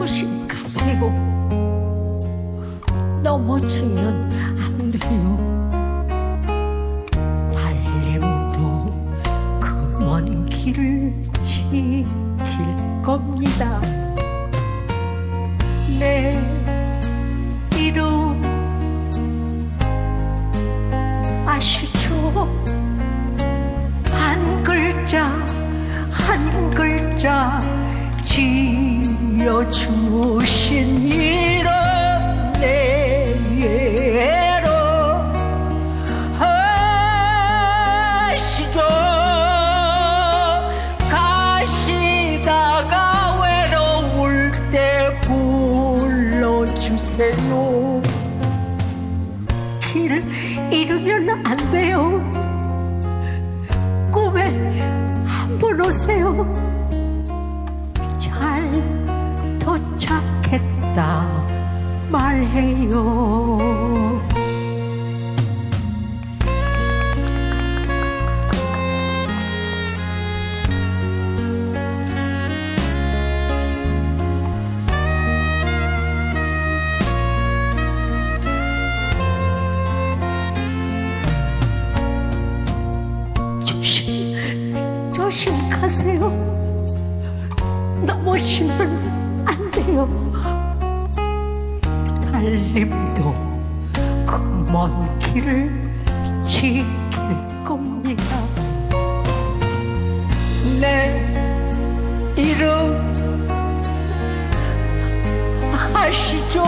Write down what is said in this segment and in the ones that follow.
조심 가세요 넘어지면 안 돼요. 달림도 그 먼 길을 지킬 겁니다. 내 이름 아시죠? 한 글자 한 글자 지 어주신 이름 내로 아시죠? 가시다가 외로울 때 불러주세요 길 잃으면 안 돼요. 꿈에 한 번 오세요. 도착했다 말해요. 조심, 조심 가세요. 넘어지면 안 돼요. 달림도 그 먼 길을 지킬 겁니다. 내 이름 아시죠?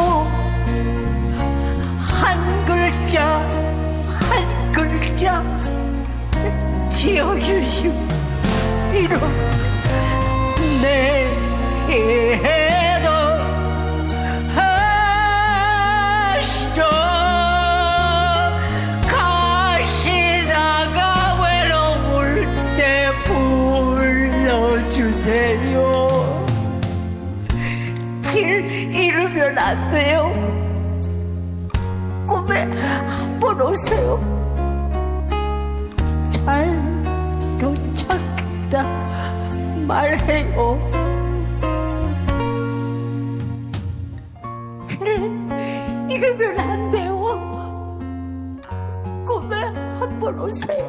한 글자, 한 글자. 지어주신 이름 내애 길 잃으면 안 돼요 꿈에 한 번 오세요 잘 도착했다 말해요. 그래, 이러면 안 돼요. 꿈에 한 번 오세요.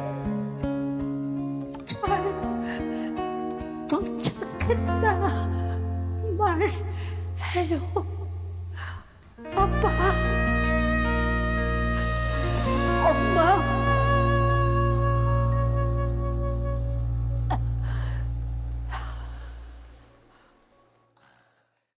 잘 도착했다 말 해요.